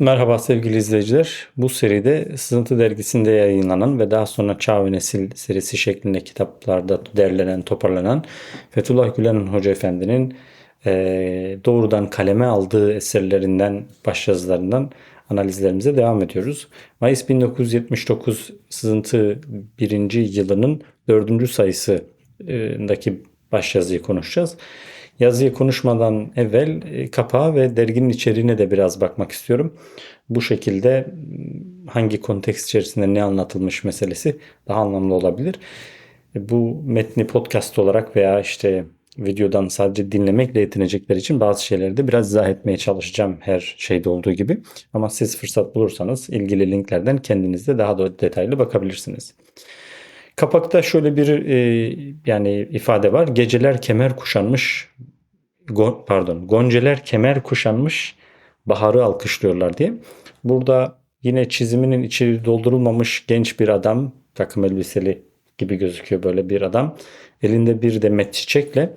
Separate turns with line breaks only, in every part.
Merhaba sevgili izleyiciler. Bu seride Sızıntı Dergisi'nde yayınlanan ve daha sonra Çağ ve Nesil serisi şeklinde kitaplarda derlenen, toparlanan Fethullah Gülen Hoca Efendi'nin eee, doğrudan kaleme aldığı eserlerinden, başyazılarından analizlerimize devam ediyoruz. Mayıs 1979 Sızıntı 1. yılının 4. sayısındaki başyazıyı konuşacağız. Yazıyı konuşmadan evvel e, kapağı ve derginin içeriğine de biraz bakmak istiyorum. Bu şekilde hangi konteks içerisinde ne anlatılmış meselesi daha anlamlı olabilir. E, Bu metni podcast olarak veya işte videodan sadece dinlemekle yetinecekler için bazı şeyleri de biraz izah etmeye çalışacağım her şeyde olduğu gibi. Ama siz fırsat bulursanız ilgili linklerden kendiniz de daha da detaylı bakabilirsiniz. Kapakta şöyle bir e, yani ifade var. Geceler kemer kuşanmış Go- pardon gonceler kemer kuşanmış baharı alkışlıyorlar diye. Burada yine çiziminin içi doldurulmamış genç bir adam takım elbiseli gibi gözüküyor böyle bir adam. Elinde bir demet çiçekle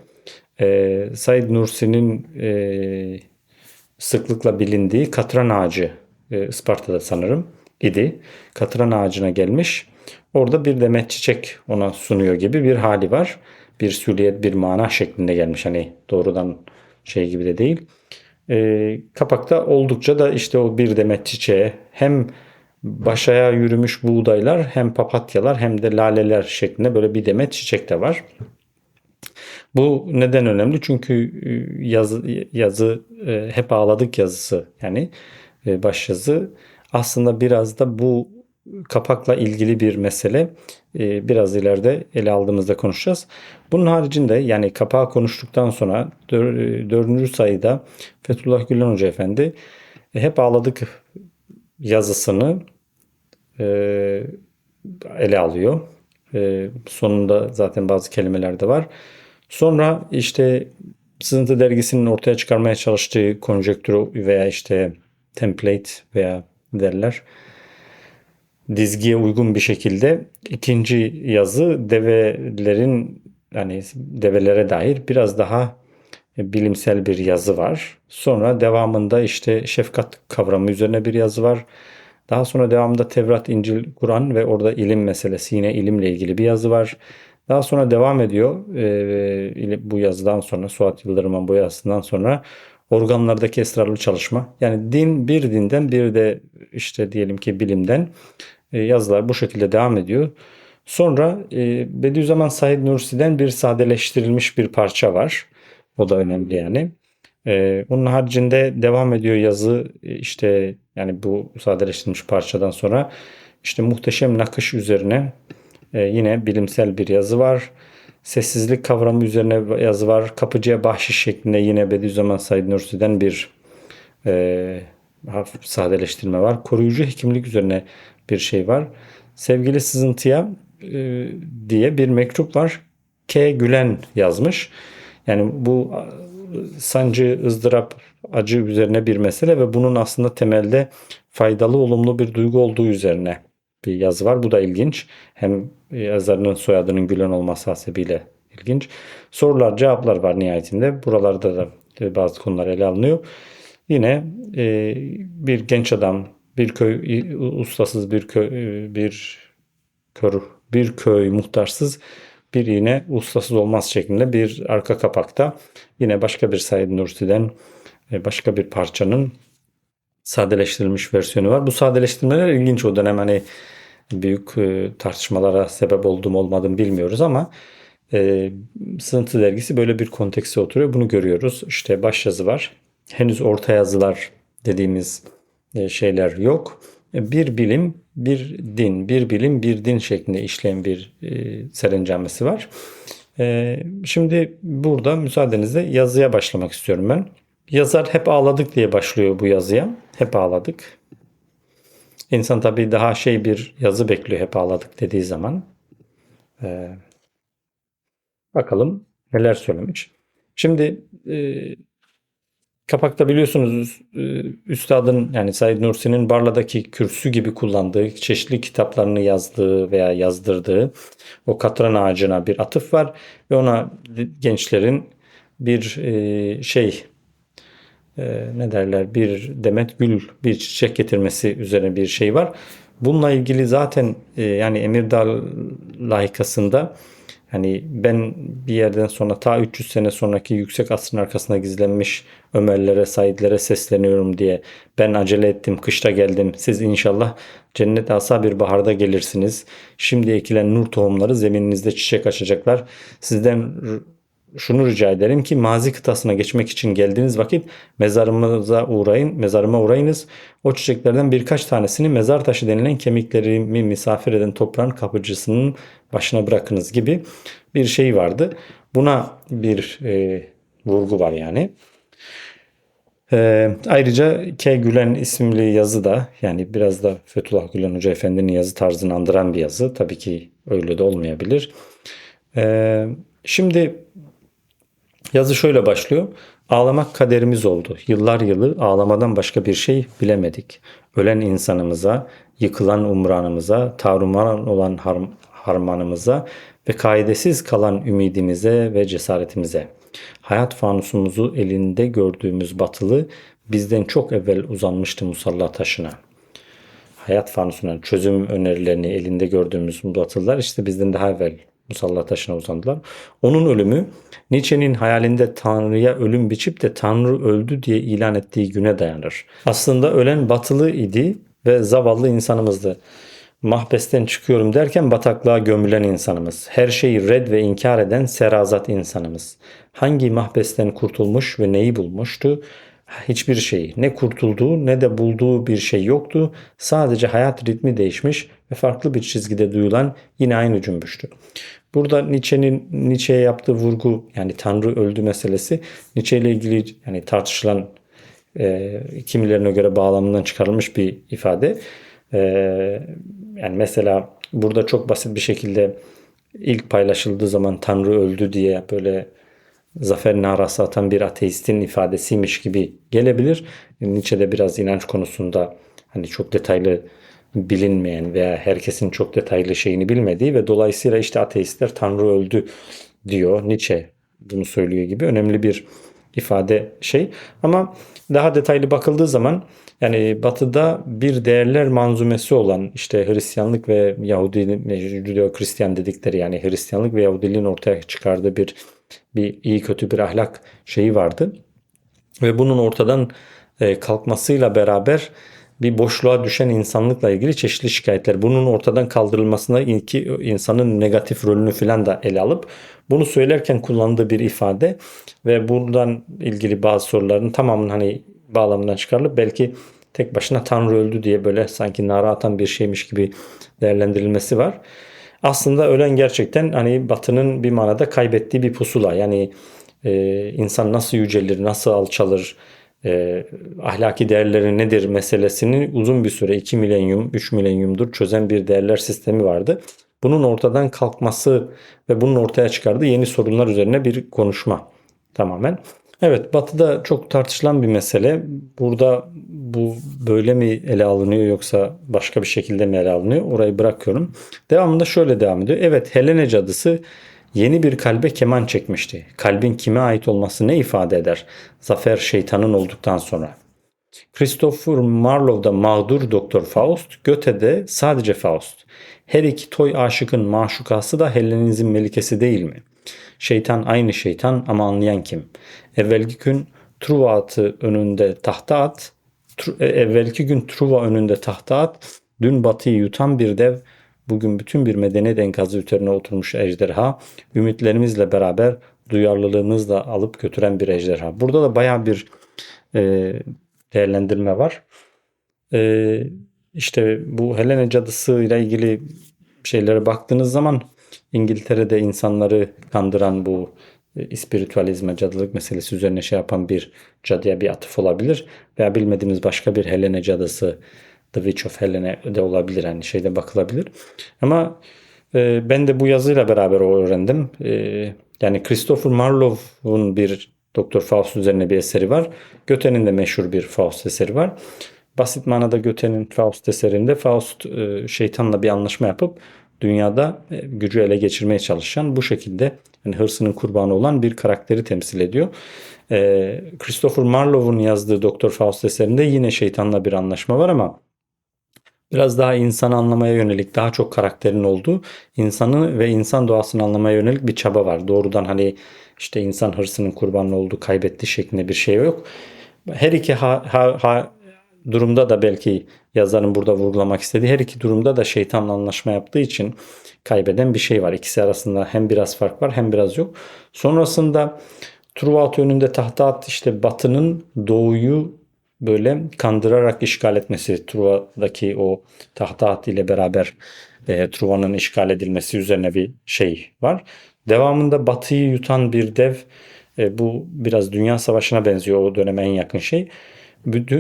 e, Said Nursi'nin e, sıklıkla bilindiği katran ağacı e, Isparta'da sanırım idi. Katran ağacına gelmiş. Orada bir demet çiçek ona sunuyor gibi bir hali var. Bir süliyet, bir mana şeklinde gelmiş. Hani doğrudan şey gibi de değil. E, kapakta oldukça da işte o bir demet çiçeğe hem başaya yürümüş buğdaylar hem papatyalar hem de laleler şeklinde böyle bir demet çiçek de var. Bu neden önemli? Çünkü e, yazı, yazı e, hep ağladık yazısı yani e, başyazı aslında biraz da bu kapakla ilgili bir mesele. E, Biraz ileride ele aldığımızda konuşacağız. Bunun haricinde yani kapağı konuştuktan sonra dör- dördüncü sayıda Fethullah Gülen Hoca Efendi e, hep ağladık yazısını e, ele alıyor. E, sonunda zaten bazı kelimeler de var. Sonra işte Sızıntı dergisinin ortaya çıkarmaya çalıştığı konjektür veya işte template veya derler dizgiye uygun bir şekilde ikinci yazı develerin yani develere dair biraz daha bilimsel bir yazı var. Sonra devamında işte şefkat kavramı üzerine bir yazı var. Daha sonra devamında Tevrat, İncil, Kur'an ve orada ilim meselesi yine ilimle ilgili bir yazı var. Daha sonra devam ediyor Ee, bu yazıdan sonra Suat Yıldırım'ın bu yazısından sonra organlardaki esrarlı çalışma. Yani din bir dinden bir de işte diyelim ki bilimden e, yazılar bu şekilde devam ediyor. Sonra e, Bediüzzaman Said Nursi'den bir sadeleştirilmiş bir parça var. O da önemli yani. E, onun haricinde devam ediyor yazı e, işte yani bu sadeleştirilmiş parçadan sonra işte muhteşem nakış üzerine e, yine bilimsel bir yazı var. Sessizlik kavramı üzerine yazı var. Kapıcıya bahşiş şeklinde yine Bediüzzaman Said Nursi'den bir e, sadeleştirme var. Koruyucu hekimlik üzerine bir şey var. Sevgili sızıntıya e, diye bir mektup var. K. Gülen yazmış. Yani bu a, sancı, ızdırap, acı üzerine bir mesele ve bunun aslında temelde faydalı, olumlu bir duygu olduğu üzerine bir yazı var. Bu da ilginç. Hem yazarının soyadının Gülen olması hasebiyle ilginç. Sorular, cevaplar var nihayetinde. Buralarda da e, bazı konular ele alınıyor. Yine e, bir genç adam, bir köy ustasız bir köy e, bir kör bir köy muhtarsız bir yine ustasız olmaz şeklinde bir arka kapakta yine başka bir Said Nursi'den e, başka bir parçanın sadeleştirilmiş versiyonu var. Bu sadeleştirmeler ilginç o dönem hani büyük e, tartışmalara sebep oldum olmadım bilmiyoruz ama e, Sığıntı dergisi böyle bir kontekste oturuyor. Bunu görüyoruz. İşte başyazı var. Henüz orta yazılar dediğimiz şeyler yok. E, Bir bilim, bir din, bir bilim, bir din şeklinde işleyen bir e, serencamesi var. E, şimdi burada müsaadenizle yazıya başlamak istiyorum ben. Yazar hep ağladık diye başlıyor bu yazıya. Hep ağladık. İnsan tabii daha şey bir yazı bekliyor hep ağladık dediği zaman. E, bakalım neler söylemiş. Şimdi e, kapakta biliyorsunuz e, üstadın yani Said Nursi'nin Barla'daki kürsü gibi kullandığı çeşitli kitaplarını yazdığı veya yazdırdığı o katran ağacına bir atıf var ve ona gençlerin bir e, şey e, ne derler bir demet gül bir çiçek getirmesi üzerine bir şey var. Bununla ilgili zaten yani Emirdağ layıkasında hani ben bir yerden sonra ta 300 sene sonraki yüksek asrın arkasına gizlenmiş Ömerlere, Saidlere sesleniyorum diye ben acele ettim, kışta geldim. Siz inşallah cennet asa bir baharda gelirsiniz. Şimdi ekilen nur tohumları zemininizde çiçek açacaklar. Sizden şunu rica ederim ki mazi kıtasına geçmek için geldiğiniz vakit mezarımıza uğrayın, mezarıma uğrayınız. O çiçeklerden birkaç tanesini mezar taşı denilen kemiklerimi misafir eden toprağın kapıcısının başına bırakınız gibi bir şey vardı. Buna bir e, vurgu var yani. E, ayrıca K. Gülen isimli yazı da yani biraz da Fethullah Gülen Hoca Efendi'nin yazı tarzını andıran bir yazı. Tabii ki öyle de olmayabilir. E, şimdi Yazı şöyle başlıyor. Ağlamak kaderimiz oldu. Yıllar yılı ağlamadan başka bir şey bilemedik. Ölen insanımıza, yıkılan umranımıza, taruman olan harmanımıza ve kaidesiz kalan ümidimize ve cesaretimize. Hayat fanusumuzu elinde gördüğümüz batılı bizden çok evvel uzanmıştı musalla taşına. Hayat fanusunun çözüm önerilerini elinde gördüğümüz batılılar işte bizden daha evvel musalla taşına uzandılar. Onun ölümü Nietzsche'nin hayalinde Tanrı'ya ölüm biçip de Tanrı öldü diye ilan ettiği güne dayanır. Aslında ölen batılı idi ve zavallı insanımızdı. Mahbesten çıkıyorum derken bataklığa gömülen insanımız. Her şeyi red ve inkar eden serazat insanımız. Hangi mahbesten kurtulmuş ve neyi bulmuştu? Hiçbir şey. Ne kurtulduğu ne de bulduğu bir şey yoktu. Sadece hayat ritmi değişmiş ve farklı bir çizgide duyulan yine aynı cümbüştü. Burada Nietzsche'nin Nietzsche'ye yaptığı vurgu yani Tanrı öldü meselesi Nietzsche ile ilgili yani tartışılan e, kimilerine göre bağlamından çıkarılmış bir ifade. E, yani mesela burada çok basit bir şekilde ilk paylaşıldığı zaman Tanrı öldü diye böyle zafer narası atan bir ateistin ifadesiymiş gibi gelebilir. Nietzsche'de biraz inanç konusunda hani çok detaylı bilinmeyen veya herkesin çok detaylı şeyini bilmediği ve dolayısıyla işte ateistler Tanrı öldü diyor Nietzsche bunu söylüyor gibi önemli bir ifade şey. Ama daha detaylı bakıldığı zaman yani batıda bir değerler manzumesi olan işte Hristiyanlık ve Yahudi Judeo-Hristiyan dedikleri yani Hristiyanlık ve Yahudiliğin ortaya çıkardığı bir bir iyi kötü bir ahlak şeyi vardı. Ve bunun ortadan e, kalkmasıyla beraber bir boşluğa düşen insanlıkla ilgili çeşitli şikayetler. Bunun ortadan kaldırılmasına iki insanın negatif rolünü filan da ele alıp bunu söylerken kullandığı bir ifade ve buradan ilgili bazı soruların tamamının hani bağlamından çıkarılıp belki tek başına Tanrı öldü diye böyle sanki nara atan bir şeymiş gibi değerlendirilmesi var. Aslında ölen gerçekten hani Batı'nın bir manada kaybettiği bir pusula. Yani e, insan nasıl yücelir, nasıl alçalır, e, ahlaki değerleri nedir meselesini uzun bir süre 2 milenyum, 3 milenyumdur çözen bir değerler sistemi vardı. Bunun ortadan kalkması ve bunun ortaya çıkardığı yeni sorunlar üzerine bir konuşma tamamen. Evet Batı'da çok tartışılan bir mesele. Burada bu böyle mi ele alınıyor yoksa başka bir şekilde mi ele alınıyor? Orayı bırakıyorum. Devamında şöyle devam ediyor. Evet Helene cadısı yeni bir kalbe keman çekmişti. Kalbin kime ait olması ne ifade eder? Zafer şeytanın olduktan sonra. Christopher Marlowe'da mağdur Doktor Faust, Goethe'de sadece Faust. Her iki toy aşıkın maşukası da Hellenizm melikesi değil mi? Şeytan aynı şeytan ama anlayan kim? Evvelki gün Truva atı önünde tahta at, e, evvelki gün Truva önünde tahta at, dün batıyı yutan bir dev, bugün bütün bir medeniyet enkazı üzerine oturmuş ejderha, ümitlerimizle beraber duyarlılığımızla alıp götüren bir ejderha. Burada da baya bir e, değerlendirme var. E, işte bu Helene cadısı ile ilgili şeylere baktığınız zaman İngiltere'de insanları kandıran bu e, ispiritüalizme, cadılık meselesi üzerine şey yapan bir cadıya bir atıf olabilir. Veya bilmediğimiz başka bir Helene cadısı The Witch of Helene de olabilir. Yani şeyde bakılabilir. Ama e, ben de bu yazıyla beraber öğrendim. E, yani Christopher Marlowe'un bir Doktor Faust üzerine bir eseri var. Goethe'nin de meşhur bir Faust eseri var. Basit manada Goethe'nin Faust eserinde Faust e, şeytanla bir anlaşma yapıp dünyada e, gücü ele geçirmeye çalışan bu şekilde yani hırsının kurbanı olan bir karakteri temsil ediyor. Ee, Christopher Marlowe'un yazdığı Doktor Faust eserinde yine şeytanla bir anlaşma var ama biraz daha insanı anlamaya yönelik daha çok karakterin olduğu insanı ve insan doğasını anlamaya yönelik bir çaba var. Doğrudan hani işte insan hırsının kurbanı olduğu kaybetti şeklinde bir şey yok. Her iki ha, ha, ha, durumda da belki yazarın burada vurgulamak istediği her iki durumda da şeytanla anlaşma yaptığı için kaybeden bir şey var. İkisi arasında hem biraz fark var hem biraz yok. Sonrasında Truvat önünde tahta at işte batının doğuyu böyle kandırarak işgal etmesi Truva'daki o tahta at ile beraber e, Truva'nın işgal edilmesi üzerine bir şey var. Devamında batıyı yutan bir dev e, bu biraz Dünya Savaşı'na benziyor o döneme en yakın şey.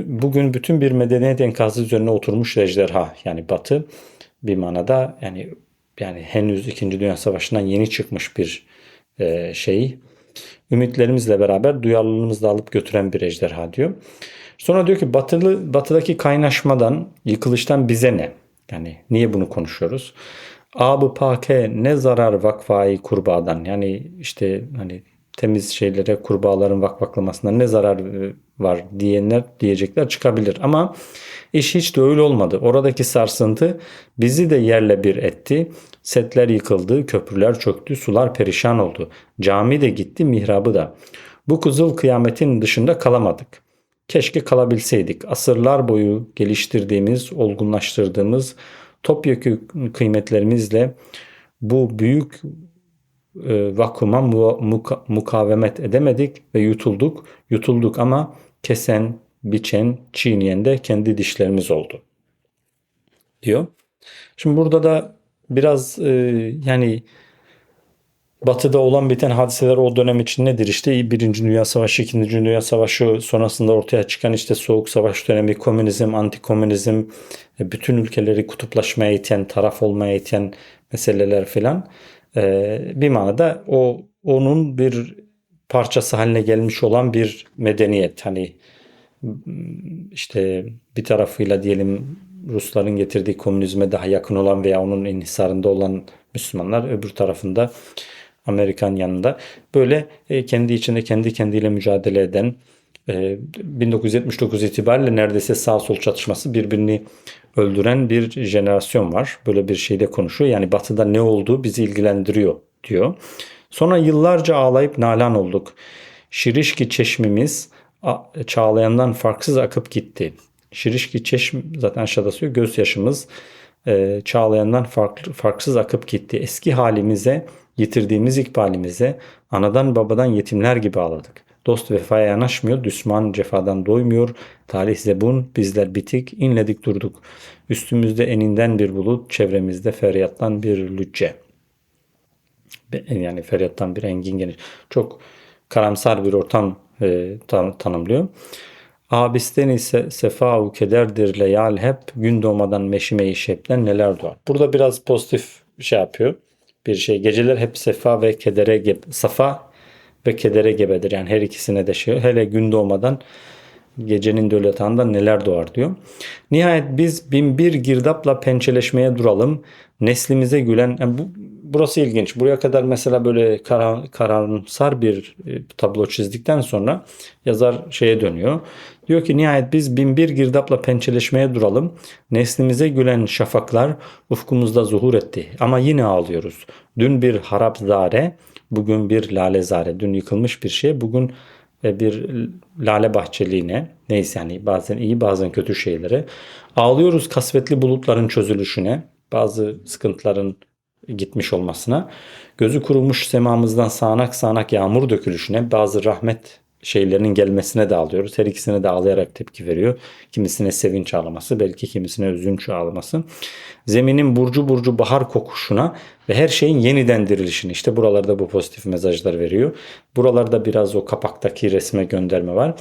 Bugün bütün bir medeniyet enkazı üzerine oturmuş ejderha yani batı bir manada yani yani henüz 2. Dünya Savaşı'ndan yeni çıkmış bir e, şey ümitlerimizle beraber duyarlılığımızı da alıp götüren bir ejderha diyor. Sonra diyor ki batılı batıdaki kaynaşmadan, yıkılıştan bize ne? Yani niye bunu konuşuyoruz? Abı pake ne zarar vakfayı kurbağadan? Yani işte hani temiz şeylere kurbağaların vakvaklamasından ne zarar e, var diyenler diyecekler çıkabilir. Ama iş hiç de öyle olmadı. Oradaki sarsıntı bizi de yerle bir etti. Setler yıkıldı, köprüler çöktü, sular perişan oldu. Cami de gitti, mihrabı da. Bu kızıl kıyametin dışında kalamadık. Keşke kalabilseydik. Asırlar boyu geliştirdiğimiz, olgunlaştırdığımız topyekun kıymetlerimizle bu büyük e, vakuma muka, mukavemet edemedik ve yutulduk. Yutulduk ama kesen, biçen, çiğneyen de kendi dişlerimiz oldu. Diyor. Şimdi burada da biraz e, yani Batı'da olan biten hadiseler o dönem için nedir? İşte Birinci Dünya Savaşı, İkinci Dünya Savaşı sonrasında ortaya çıkan işte Soğuk Savaş dönemi, komünizm, antikomünizm, e, bütün ülkeleri kutuplaşmaya iten, taraf olmaya iten meseleler filan. Ee, bir manada o onun bir parçası haline gelmiş olan bir medeniyet. Hani işte bir tarafıyla diyelim Rusların getirdiği komünizme daha yakın olan veya onun inhisarında olan Müslümanlar öbür tarafında Amerikan yanında böyle e, kendi içinde kendi kendiyle mücadele eden 1979 e, itibariyle neredeyse sağ sol çatışması birbirini öldüren bir jenerasyon var. Böyle bir şeyde konuşuyor. Yani batıda ne olduğu bizi ilgilendiriyor diyor. Sonra yıllarca ağlayıp nalan olduk. Şirişki çeşmimiz çağlayandan farksız akıp gitti. Şirişki çeşm zaten aşağıda söylüyor. Gözyaşımız e, çağlayandan farklı, farksız akıp gitti. Eski halimize, yitirdiğimiz ikbalimize, anadan babadan yetimler gibi ağladık. Dost vefaya yanaşmıyor, düşman cefadan doymuyor. Talih zebun, bizler bitik, inledik durduk. Üstümüzde eninden bir bulut, çevremizde feryattan bir lücce. Yani feryattan bir engin geniş. Çok karamsar bir ortam e, tan tanımlıyor. Abisten ise sefa kederdir leyal hep gün doğmadan meşime-i şepten neler doğar. Burada biraz pozitif şey yapıyor. Bir şey geceler hep sefa ve kedere gebe, safa ve kedere gebedir. Yani her ikisine de şey. Hele gün doğmadan gecenin döl yatağında neler doğar diyor. Nihayet biz bin bir girdapla pençeleşmeye duralım. Neslimize gülen yani bu, burası ilginç. Buraya kadar mesela böyle karan, karamsar bir e, tablo çizdikten sonra yazar şeye dönüyor. Diyor ki nihayet biz bin bir girdapla pençeleşmeye duralım. Neslimize gülen şafaklar ufkumuzda zuhur etti. Ama yine ağlıyoruz. Dün bir harap zare, bugün bir lale zare. Dün yıkılmış bir şey, bugün e, bir lale bahçeliğine neyse yani bazen iyi bazen kötü şeylere ağlıyoruz kasvetli bulutların çözülüşüne bazı sıkıntıların gitmiş olmasına gözü kurumuş semamızdan sağanak sağanak yağmur dökülüşüne bazı rahmet şeylerinin gelmesine de ağlıyoruz. Her ikisine de ağlayarak tepki veriyor. Kimisine sevinç ağlaması, belki kimisine üzünç ağlaması. Zeminin burcu burcu bahar kokuşuna ve her şeyin yeniden dirilişini. İşte buralarda bu pozitif mesajlar veriyor. Buralarda biraz o kapaktaki resme gönderme var.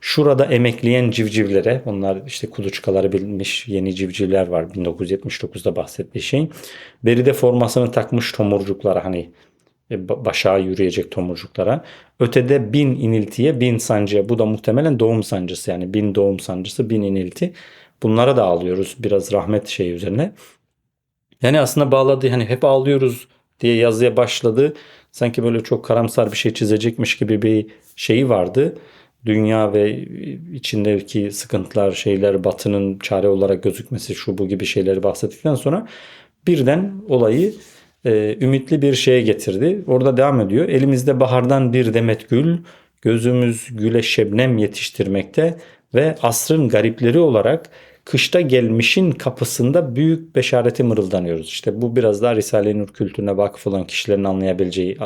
Şurada emekleyen civcivlere, onlar işte kuluçkaları bilmiş yeni civcivler var 1979'da bahsettiği şey. Beride formasını takmış tomurcuklara hani e, başa yürüyecek tomurcuklara. Ötede bin iniltiye, bin sancıya. Bu da muhtemelen doğum sancısı yani bin doğum sancısı, bin inilti. Bunlara da ağlıyoruz biraz rahmet şeyi üzerine. Yani aslında bağladığı hani hep ağlıyoruz diye yazıya başladı. sanki böyle çok karamsar bir şey çizecekmiş gibi bir şeyi vardı. Dünya ve içindeki sıkıntılar, şeyler, batının çare olarak gözükmesi, şu bu gibi şeyleri bahsettikten sonra birden olayı e, ümitli bir şeye getirdi. Orada devam ediyor. Elimizde bahardan bir demet gül, gözümüz güle şebnem yetiştirmekte ve asrın garipleri olarak kışta gelmişin kapısında büyük beşareti mırıldanıyoruz. İşte bu biraz daha Risale-i Nur kültürüne vakıf olan kişilerin anlayabileceği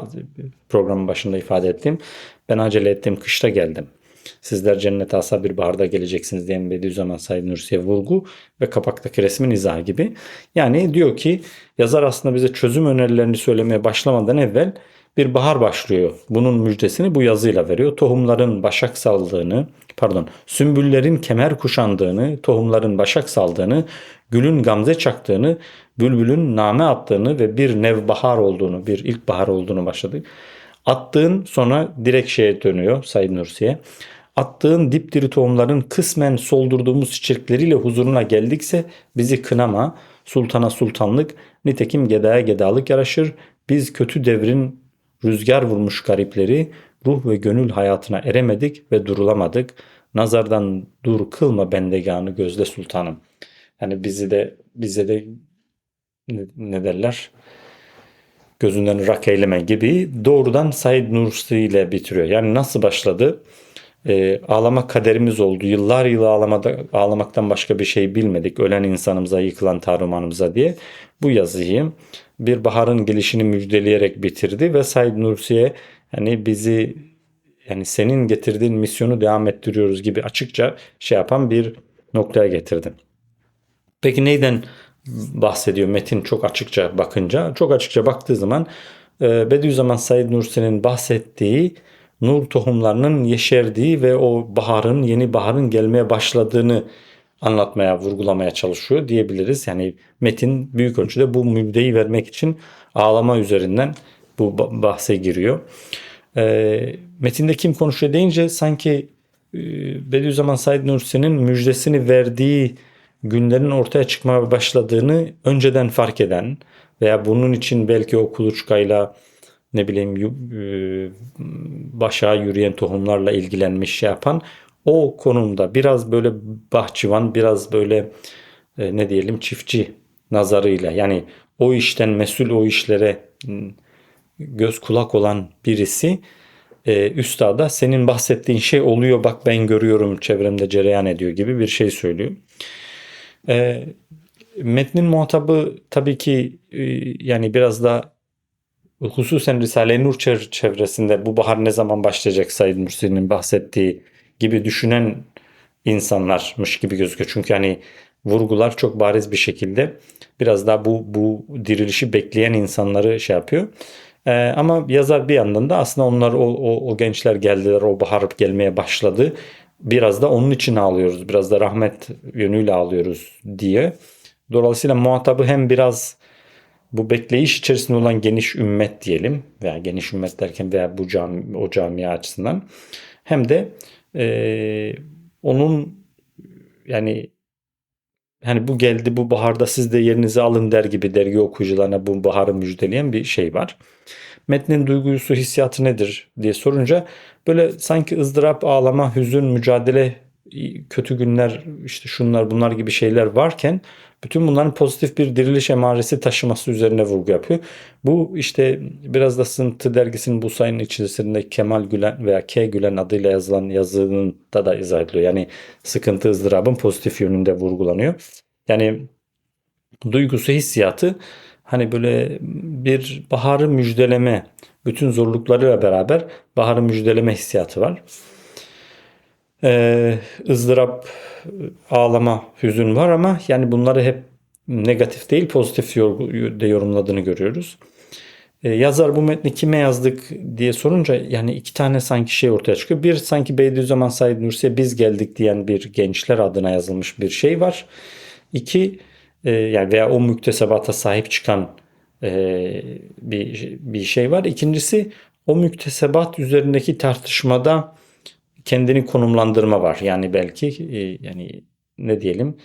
programın başında ifade ettiğim. Ben acele ettim kışta geldim. Sizler cennete asa bir baharda geleceksiniz diyen Bediüzzaman Said Nursi'ye vurgu ve kapaktaki resmin izahı gibi. Yani diyor ki yazar aslında bize çözüm önerilerini söylemeye başlamadan evvel bir bahar başlıyor. Bunun müjdesini bu yazıyla veriyor. Tohumların başak saldığını, pardon, sümbüllerin kemer kuşandığını, tohumların başak saldığını, gülün gamze çaktığını, bülbülün name attığını ve bir nevbahar olduğunu, bir ilkbahar olduğunu başladık. Attığın sonra direkt şeye dönüyor Said Nursi'ye. Attığın dipdiri tohumların kısmen soldurduğumuz çiçekleriyle huzuruna geldikse bizi kınama, sultana sultanlık, nitekim gedaya gedalık yaraşır. Biz kötü devrin rüzgar vurmuş garipleri ruh ve gönül hayatına eremedik ve durulamadık. Nazardan dur kılma bendeganı gözde sultanım. Yani bizi de bize de ne derler? Gözünden rak eyleme gibi doğrudan Said Nursi ile bitiriyor. Yani nasıl başladı? E, ağlama kaderimiz oldu. Yıllar yılı ağlamada, ağlamaktan başka bir şey bilmedik. Ölen insanımıza, yıkılan tarımanımıza diye bu yazıyı bir baharın gelişini müjdeleyerek bitirdi ve Said Nursi'ye yani bizi yani senin getirdiğin misyonu devam ettiriyoruz gibi açıkça şey yapan bir noktaya getirdi. Peki neyden bahsediyor metin çok açıkça bakınca? Çok açıkça baktığı zaman e, Bediüzzaman Said Nursi'nin bahsettiği nur tohumlarının yeşerdiği ve o baharın, yeni baharın gelmeye başladığını anlatmaya, vurgulamaya çalışıyor diyebiliriz. Yani metin büyük ölçüde bu müjdeyi vermek için ağlama üzerinden bu bahse giriyor. E, metinde kim konuşuyor deyince sanki e, Bediüzzaman Said Nursi'nin müjdesini verdiği günlerin ortaya çıkmaya başladığını önceden fark eden veya bunun için belki o kuluçkayla ne bileyim e, başa yürüyen tohumlarla ilgilenmiş şey yapan o konumda biraz böyle bahçıvan biraz böyle e, ne diyelim çiftçi nazarıyla yani o işten mesul o işlere göz kulak olan birisi e, üstada senin bahsettiğin şey oluyor bak ben görüyorum çevremde cereyan ediyor gibi bir şey söylüyor. E, metnin muhatabı tabii ki e, yani biraz da hususen Risale-i Nur çevresinde bu bahar ne zaman başlayacak Said Nursi'nin bahsettiği gibi düşünen insanlarmış gibi gözüküyor. Çünkü hani vurgular çok bariz bir şekilde biraz daha bu bu dirilişi bekleyen insanları şey yapıyor. Ee, ama yazar bir yandan da aslında onlar o, o, o gençler geldiler, o bahar gelmeye başladı. Biraz da onun için ağlıyoruz, biraz da rahmet yönüyle ağlıyoruz diye. Dolayısıyla muhatabı hem biraz bu bekleyiş içerisinde olan geniş ümmet diyelim veya geniş ümmet derken veya bu cami, o camia açısından hem de e, onun yani hani bu geldi bu baharda siz de yerinizi alın der gibi dergi okuyucularına bu baharı müjdeleyen bir şey var. Metnin duygusu hissiyatı nedir diye sorunca böyle sanki ızdırap, ağlama, hüzün, mücadele, kötü günler işte şunlar bunlar gibi şeyler varken bütün bunların pozitif bir diriliş emaresi taşıması üzerine vurgu yapıyor. Bu işte biraz da Sıntı dergisinin bu sayının içerisinde Kemal Gülen veya K Gülen adıyla yazılan yazının da da izah ediliyor. Yani sıkıntı ızdırabın pozitif yönünde vurgulanıyor. Yani duygusu hissiyatı hani böyle bir baharı müjdeleme bütün zorluklarıyla beraber baharı müjdeleme hissiyatı var. Ee, ızdırap, ağlama, hüzün var ama yani bunları hep negatif değil pozitif de yorumladığını görüyoruz. Ee, yazar bu metni kime yazdık diye sorunca yani iki tane sanki şey ortaya çıkıyor. Bir sanki Bediüzzaman Said Nursi'ye biz geldik diyen bir gençler adına yazılmış bir şey var. İki e, yani veya o müktesebata sahip çıkan e, bir, bir şey var. İkincisi o müktesebat üzerindeki tartışmada kendini konumlandırma var. Yani belki e, yani ne diyelim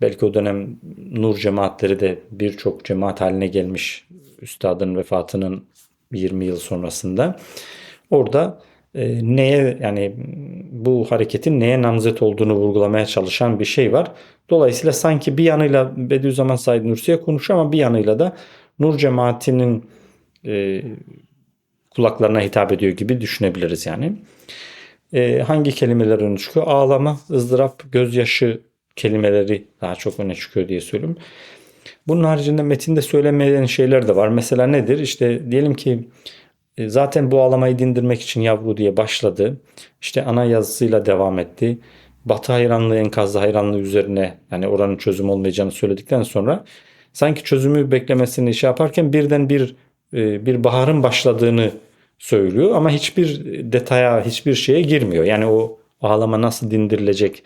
belki o dönem nur cemaatleri de birçok cemaat haline gelmiş üstadın vefatının 20 yıl sonrasında. Orada e, neye yani bu hareketin neye namzet olduğunu vurgulamaya çalışan bir şey var. Dolayısıyla sanki bir yanıyla Bediüzzaman Said Nursi'ye konuşuyor ama bir yanıyla da Nur cemaatinin e, kulaklarına hitap ediyor gibi düşünebiliriz yani. E, hangi kelimeler öne çıkıyor? Ağlama, ızdırap, gözyaşı kelimeleri daha çok öne çıkıyor diye söylüyorum. Bunun haricinde metinde söylemeyen şeyler de var. Mesela nedir? İşte diyelim ki e, zaten bu ağlamayı dindirmek için yavru diye başladı. İşte ana yazısıyla devam etti. Batı hayranlığı enkazlı hayranlığı üzerine yani oranın çözüm olmayacağını söyledikten sonra sanki çözümü beklemesini şey yaparken birden bir e, bir baharın başladığını söylüyor ama hiçbir detaya hiçbir şeye girmiyor. Yani o ağlama nasıl dindirilecek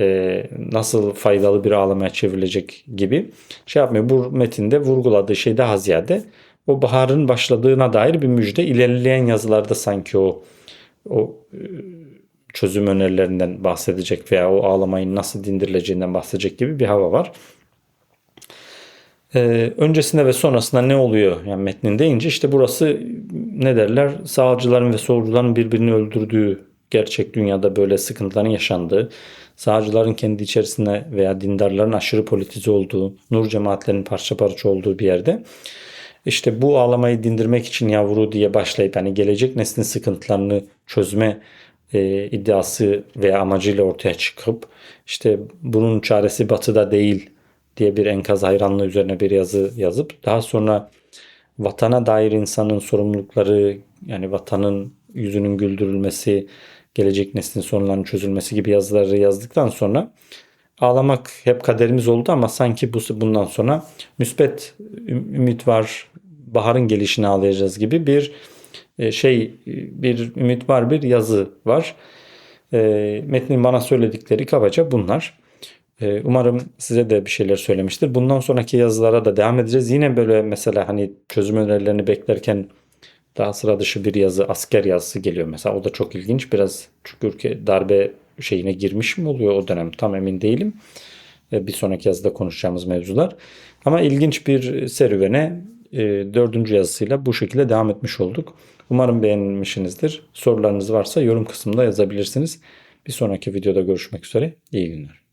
e, nasıl faydalı bir ağlamaya çevrilecek gibi şey yapmıyor. Bu metinde vurguladığı şey daha ziyade o baharın başladığına dair bir müjde ilerleyen yazılarda sanki o o e, çözüm önerilerinden bahsedecek veya o ağlamayın nasıl dindirileceğinden bahsedecek gibi bir hava var. Ee, öncesinde ve sonrasında ne oluyor yani metnin deyince işte burası ne derler? Sağcıların ve solcuların birbirini öldürdüğü gerçek dünyada böyle sıkıntıların yaşandığı, sağcıların kendi içerisinde veya dindarların aşırı politize olduğu, nur cemaatlerinin parça parça olduğu bir yerde işte bu ağlamayı dindirmek için yavru diye başlayıp yani gelecek neslin sıkıntılarını çözme e, iddiası veya amacıyla ortaya çıkıp işte bunun çaresi batıda değil diye bir enkaz hayranlığı üzerine bir yazı yazıp daha sonra vatana dair insanın sorumlulukları yani vatanın yüzünün güldürülmesi, gelecek neslin sorunlarının çözülmesi gibi yazıları yazdıktan sonra ağlamak hep kaderimiz oldu ama sanki bu bundan sonra müspet ümit var, baharın gelişini ağlayacağız gibi bir e, şey bir ümit var bir yazı var. E, metnin bana söyledikleri kabaca bunlar. E, umarım size de bir şeyler söylemiştir. Bundan sonraki yazılara da devam edeceğiz. Yine böyle mesela hani çözüm önerilerini beklerken daha sıra dışı bir yazı, asker yazısı geliyor mesela. O da çok ilginç. Biraz çünkü ülke darbe şeyine girmiş mi oluyor o dönem tam emin değilim. Bir sonraki yazıda konuşacağımız mevzular. Ama ilginç bir serüvene e, dördüncü yazısıyla bu şekilde devam etmiş olduk. Umarım beğenmişsinizdir. Sorularınız varsa yorum kısmında yazabilirsiniz. Bir sonraki videoda görüşmek üzere. İyi günler.